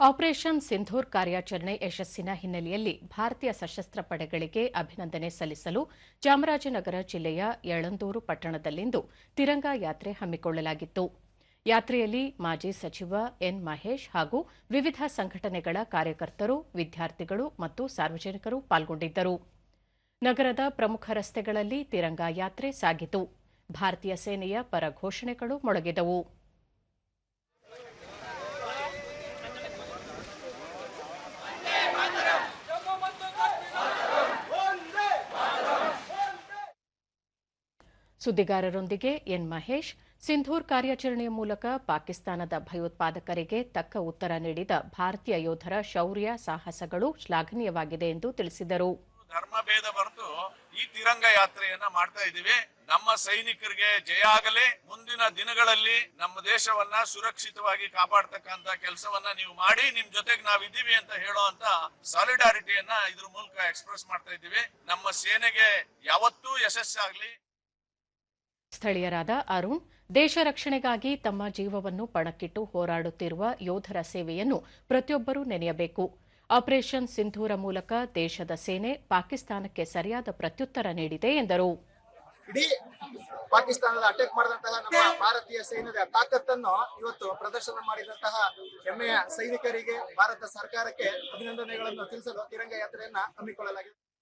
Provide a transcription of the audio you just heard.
Operation Sindoor ಕಾರ್ಯಾಚರಣೆ ಯಶಸ್ಸಿನ ಹಿನ್ನೆಲೆಯಲ್ಲಿ ಭಾರತೀಯ ಸಶಸ್ತ್ರ ಪಡೆಗಳಿಗೆ ಅಭಿನಂದನೆ ಸಲ್ಲಿಸಲು ಚಾಮರಾಜನಗರ ಜಿಲ್ಲೆಯ ಯಳಂದೂರು ಪಟ್ಟಣದಲ್ಲಿಂದು ತಿರಂಗಾ ಯಾತ್ರೆ ಹಮ್ಮಿಕೊಳ್ಳಲಾಗಿತ್ತು. ಯಾತ್ರೆಯಲ್ಲಿ ಮಾಜಿ ಸಚಿವ ಎನ್ ಮಹೇಶ್ ಹಾಗೂ ವಿವಿಧ ಸಂಘಟನೆಗಳ ಕಾರ್ಯಕರ್ತರು, ವಿದ್ಯಾರ್ಥಿಗಳು ಮತ್ತು ಸಾರ್ವಜನಿಕರು ಪಾಲ್ಗೊಂಡಿದ್ದರು. ನಗರದ ಪ್ರಮುಖ ರಸ್ತೆಗಳಲ್ಲಿ ತಿರಂಗಾ ಯಾತ್ರೆ ಸಾಗಿತು. ಭಾರತೀಯ ಸೇನೆಯ ಪರ ಘೋಷಣೆಗಳು ಮೊಳಗಿದವು. ಸುದ್ದಿಗಾರರೊಂದಿಗೆ ಎನ್ ಮಹೇಶ್. ಸಿಂಧೂರ್ ಕಾರ್ಯಾಚರಣೆಯ ಮೂಲಕ ಪಾಕಿಸ್ತಾನದ ಭಯೋತ್ಪಾದಕರಿಗೆ ತಕ್ಕ ಉತ್ತರ ನೀಡಿದ ಭಾರತೀಯ ಯೋಧರ ಶೌರ್ಯ ಸಾಹಸಗಳು ಶ್ಲಾಘನೀಯವಾಗಿದೆ ಎಂದು ತಿಳಿಸಿದರು. ಧರ್ಮ ಭೇದ ಬರೆದು ಈ ತಿರಂಗ ಯಾತ್ರೆಯನ್ನ ಮಾಡ್ತಾ ಇದೀವಿ ನಮ್ಮ ಸೈನಿಕರಿಗೆ ಜಯ ಆಗಲಿ. ಮುಂದಿನ ದಿನಗಳಲ್ಲಿ ನಮ್ಮ ದೇಶವನ್ನ ಸುರಕ್ಷಿತವಾಗಿ ಕಾಪಾಡತಕ್ಕಂತ ಕೆಲಸವನ್ನ ನೀವು ಮಾಡಿ, ನಿಮ್ ಜೊತೆಗೆ ನಾವಿದ್ದೀವಿ ಅಂತ ಹೇಳೋ ಅಂತ ಸಾಲಿಡಾರಿಟಿಯನ್ನ ಇದ್ರ ಮೂಲಕ ಎಕ್ಸ್ಪ್ರೆಸ್ ಮಾಡ್ತಾ ಇದ್ದೀವಿ. ನಮ್ಮ ಸೇನೆಗೆ ಯಾವತ್ತೂ ಯಶಸ್ಸಾಗ್ಲಿ. ಸ್ಥಳೀಯರಾದ ಅರುಣ್, ದೇಶ ರಕ್ಷಣೆಗಾಗಿ ತಮ್ಮ ಜೀವವನ್ನು ಪಣಕ್ಕಿಟ್ಟು ಹೋರಾಡುತ್ತಿರುವ ಯೋಧರ ಸೇವೆಯನ್ನು ಪ್ರತಿಯೊಬ್ಬರೂ ನೆನೆಯಬೇಕು. ಆಪರೇಷನ್ ಸಿಂಧೂರ ಮೂಲಕ ದೇಶದ ಸೇನೆ ಪಾಕಿಸ್ತಾನಕ್ಕೆ ಸರಿಯಾದ ಪ್ರತ್ಯುತ್ತರ ನೀಡಿದೆ ಎಂದರು. ಇಡೀ ಪಾಕಿಸ್ತಾನದ ಅಟ್ಯಾಕ್ ಮಾಡಿದಂತಹ ನಮ್ಮ ಭಾರತೀಯ ಸೈನ್ಯದ ತಾಕತ್ತನ್ನು ಇವತ್ತು ಪ್ರದರ್ಶನ ಮಾಡಿದಂತಹ ಹೆಮ್ಮೆಯ ಸೈನಿಕರಿಗೆ, ಭಾರತ ಸರ್ಕಾರಕ್ಕೆ ಅಭಿನಂದನೆಗಳನ್ನು ತಿಳಿಸಲು ತಿರಂಗ ಯಾತ್ರೆಯನ್ನ ಹಮ್ಮಿಕೊಳ್ಳಲಾಗಿದೆ.